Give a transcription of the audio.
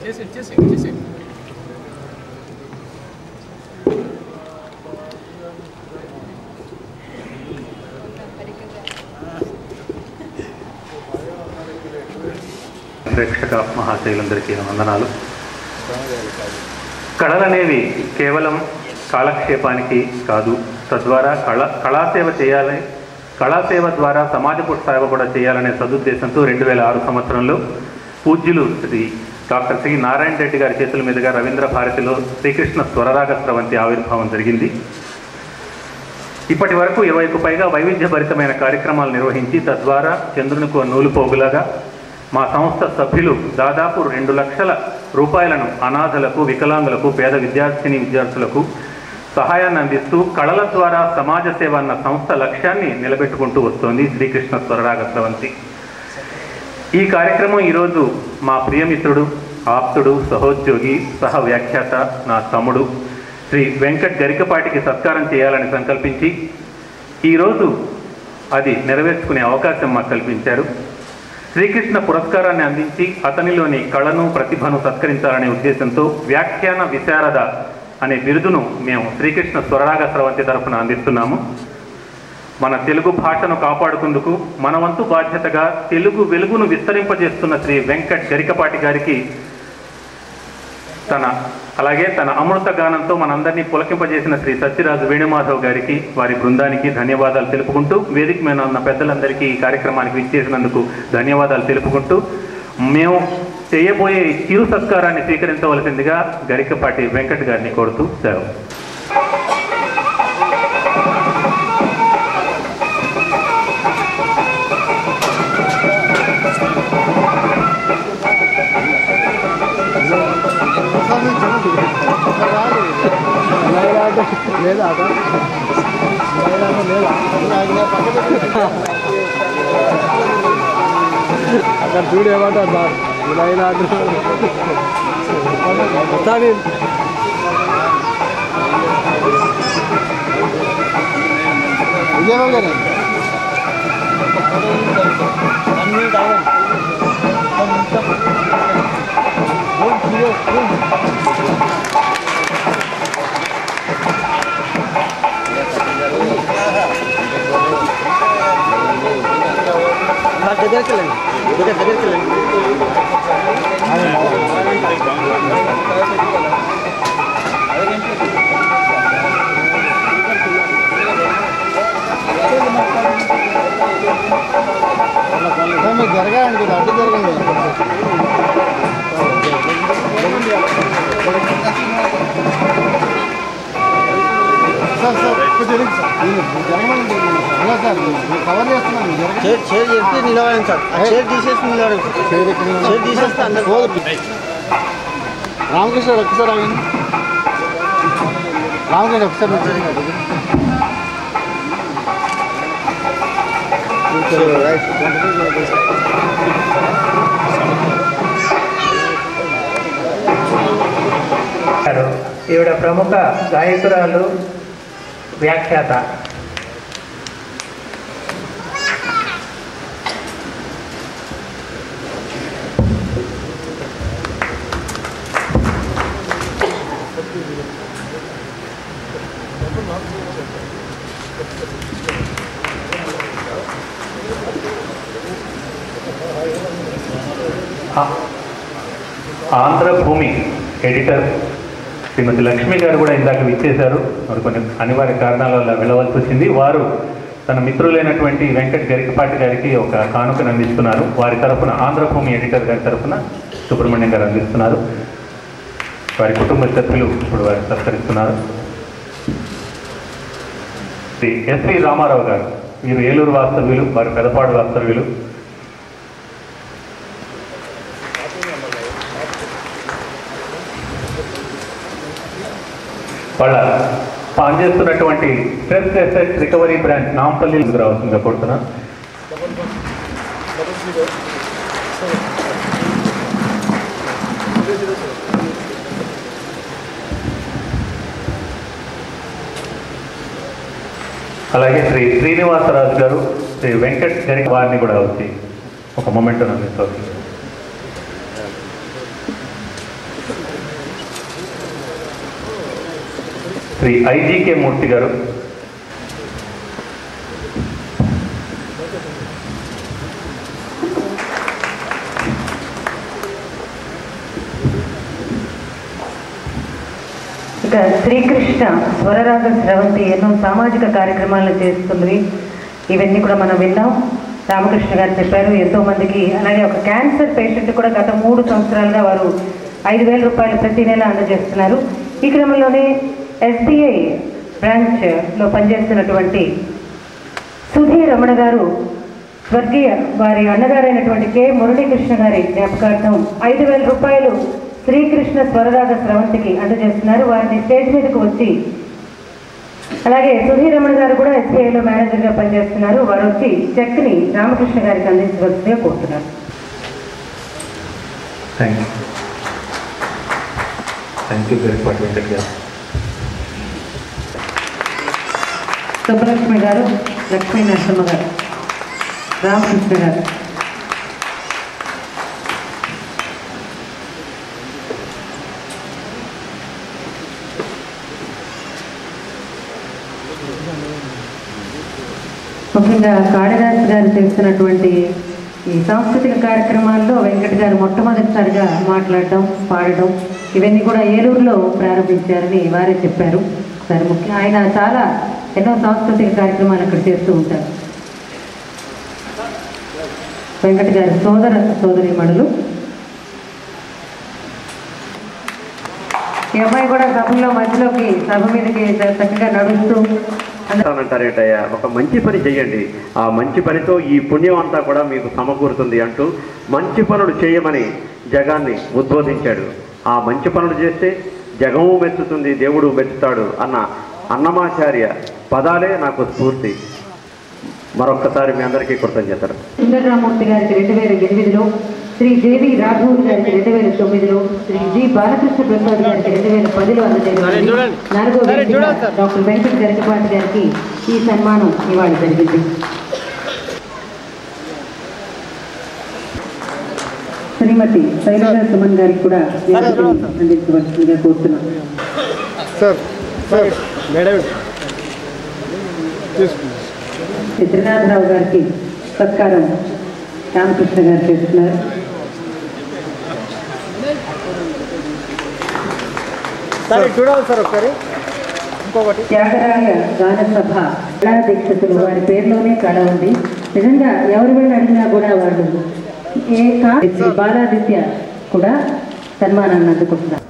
చేసి చేసి చేసి ప్రేక్షక మహాశైలందరికీ వందనాలు. కళలనేవి కేవలం కాలక్షేపానికి కాదు తద్వారా కళ కళాసేవ చేయాలి కళాసేవ ద్వారా సమాజపు సేవ కూడా చేయాలనే సదుద్దేశంతో రెండు వేల ఆరు సంవత్సరంలో పూజ్యులు శ్రీ డాక్టర్ శ్రీ నారాయణ రెడ్డి గారి చేతుల మీదుగా రవీంద్ర భారతిలో శ్రీకృష్ణ స్వరరాగ స్రవంతి ఆవిర్భావం జరిగింది. ఇప్పటి వరకు ఇరవైకు పైగా వైవిధ్యభరితమైన కార్యక్రమాలు నిర్వహించి తద్వారా చంద్రునికి నూలుపోగులాగా మా సంస్థ సభ్యులు దాదాపు రెండు లక్షల రూపాయలను అనాథలకు వికలాంగులకు పేద విద్యార్థిని విద్యార్థులకు సహాయాన్ని అందిస్తూ కళల ద్వారా సమాజ సేవ అన్న సంస్థ లక్ష్యాన్ని నిలబెట్టుకుంటూ వస్తోంది శ్రీకృష్ణ స్వరరాగ స్రవంతి. ఈ కార్యక్రమం ఈరోజు మా ప్రియమిత్రుడు ఆప్తుడు సహోద్యోగి సహ వ్యాఖ్యాత నా తమ్ముడు శ్రీ వెంకట్ గరికపాటికి సత్కారం చేయాలని సంకల్పించి ఈరోజు అది నెరవేర్చుకునే అవకాశం మాకు కల్పించారు. శ్రీకృష్ణ పురస్కారాన్ని అందించి అతనిలోని కళను ప్రతిభను సత్కరించాలనే ఉద్దేశంతో వ్యాఖ్యాన విశారద అనే బిరుదును మేము శ్రీకృష్ణ స్వరరాగ స్రవంతి తరఫున అందిస్తున్నాము. మన తెలుగు భాషను కాపాడుకుందుకు మన వంతు బాధ్యతగా తెలుగు వెలుగును విస్తరింపజేస్తున్న శ్రీ వెంకట్ గరికపాటి గారికి తన అలాగే తన అమృత గానంతో మనందరినీ పులకింపజేసిన శ్రీ సత్యరాజు వేణుమాధవ్ గారికి వారి బృందానికి ధన్యవాదాలు తెలుపుకుంటూ వేదిక మీద ఉన్న పెద్దలందరికీ ఈ కార్యక్రమానికి విచ్చేసినందుకు ధన్యవాదాలు తెలుపుకుంటూ మేము చేయబోయే ఈ చిరు సత్కారాన్ని స్వీకరించవలసిందిగా గరికపాటి వెంకట్ గారిని కోరుతూ సెలవు. లేదా అక్కడ చూడు ఏమంటారు సార్ ఇలా ఇలా అంటున్నారు వస్తాను విజయబాబు గారు దగ్గరికి వెళ్ళండి దగ్గర దగ్గరికి వెళ్ళండి సార్ కొంచెం జరగండి సార్ మీరు జరగమండి అలా సార్. మీరు కవర్ చేస్తున్నాను జరగండి చైర్ చైర్ చెప్తే నిలబడండి సార్. ఆ చైర్ తీసేసి నిలబడండి చైర్ తీసేస్తే అందరు పోదు. రామకృష్ణ ఒకసారి ఆగండి. రామకృష్ణ ఒకసారి ఈవిడ ప్రముఖ గాయకురాలు వ్యాఖ్యాత ఆ- ఆంధ్రభూమి ఎడిటర్ శ్రీమతి లక్ష్మి గారు కూడా ఇందాక విచ్చేశారు. మరి కొన్ని అనివార్య కారణాల వల్ల వెళ్ళవలసి వచ్చింది. వారు తన మిత్రులైనటువంటి వెంకట్ గరికపాటి గారికి ఒక కానుకను అందిస్తున్నారు. వారి తరఫున ఆంధ్రభూమి ఎడిటర్ గారి తరఫున సుబ్రహ్మణ్యం గారు అందిస్తున్నారు. వారి కుటుంబ సభ్యులు ఇప్పుడు వారు సత్కరిస్తున్నారు. శ్రీ ఎస్వి రామారావు గారు వీరు ఏలూరు వాస్తవ్యులు వారు పెదపాడు వాస్తవ్యులు. వాళ్ళ పనిచేస్తున్నటువంటి stress effect recovery branch Nampally రావాల్సిందిగా కోరుతున్నాను. అలాగే శ్రీ శ్రీనివాసరాజు గారు శ్రీ వెంకట్ గరిక వారిని కూడా వచ్చి ఒక మొమెంట్ అందిస్తూ శ్రీ ఐజీకే మూర్తి గారు. ఇక శ్రీకృష్ణ స్వరరాగ స్రవంతి ఎన్నో సామాజిక కార్యక్రమాలను చేస్తుంది. ఇవన్నీ కూడా మనం విన్నాం. రామకృష్ణ గారు చెప్పారు ఎంతో మందికి అలాగే ఒక క్యాన్సర్ పేషెంట్ కూడా గత మూడు సంవత్సరాలుగా వారు ఐదు వేల రూపాయలు ప్రతి నెల అందజేస్తున్నారు. ఈ క్రమంలోనే ఎస్బీఐ బ్రాంచ్లో పనిచేస్తున్నటువంటి సుధీ రమణ గారు స్వర్గీయ వారి అన్నగారైనటువంటి కె. మురళీకృష్ణ గారి జ్ఞాపకార్థం ఐదు వేల రూపాయలు శ్రీకృష్ణ స్వరరాగ స్రవంతికి అందజేస్తున్నారు. వారిని స్టేజ్ మీదకు వచ్చి అలాగే సుధీర్ రమణ గారు కూడా ఎస్బీఐలో మేనేజర్గా పనిచేస్తున్నారు. వారు వచ్చి చెక్ని రామకృష్ణ గారికి అందించవలసిందిగా కోరుతున్నారు. Thank you thank you very much Venkat గారు సుబ్బలక్ష్మి గారు లక్ష్మీ నరసింహ గారు రామకృష్ణ గారు. ముఖ్యంగా కాళిదాస్ గారు చేస్తున్నటువంటి ఈ సాంస్కృతిక కార్యక్రమాల్లో వెంకట్ గారు మొట్టమొదటిసారిగా మాట్లాడడం పాడడం ఇవన్నీ కూడా ఏలూరులో ప్రారంభించారని వారే చెప్పారు. సరే ముఖ్యం ఆయన చాలా ఎన్నో సాంస్కృతిక కార్యక్రమాలు అక్కడ చేస్తూ ఉంటారు. వెంకట గారి సోదర సోదరిమణులు ఈ అమ్మాయి కూడా సభలో మధ్యలోకి సభ మీదకి చక్కగా నడుస్తూ అంటారేటయ్యా ఒక మంచి పని చేయండి ఆ మంచి పనితో ఈ పుణ్యం అంతా కూడా మీకు సమకూరుతుంది అంటూ మంచి పనులు చేయమని జగాన్ని ఉద్బోధించాడు. ఆ మంచి పనులు చేస్తే జగము మెచ్చుతుంది దేవుడు మెచ్చుతాడు అన్న అన్నమాచార్య పదాలే నాకు స్ఫూర్తి. మరొక్కసారి మీ అందరికీ కృతజ్ఞతలు. సుందరరామూర్తి గారికి రెండు వేల ఎనిమిదిలో శ్రీ జేవి రాఘవన్ గారికి రెండు వేల తొమ్మిదిలో శ్రీ జి బాలకృష్ణ ప్రసాద్ గారికి రెండు వేల పదిలో అందజేయబడింది. నాలుగో డాక్టర్ వెంకట గరికపాటి గారికి ఈ సన్మానం ఇవాళ జరిగింది. శ్రీమతి శైలజా సుమన్ గారికి కూడా అందించవలసిందిగా కోరుతున్నాం సార్. సార్ మేడం గారికి సత్కారం. రామకృష్ణ గారు చేస్తున్నారు. సరే చూడాలి సార్ ఒకసారి. ఇంకొకటి. త్యాగరాయ గాన సభ కళా దీక్షితులు వారి పేరులోనే కళ ఉంది. నిజంగా ఎవరు వెళ్ళి అడిగినా కూడా వాళ్ళు ఏ కా శ్రీ బాలాదిత్య కూడా సన్మానాన్ని అందుకుంటున్నారు.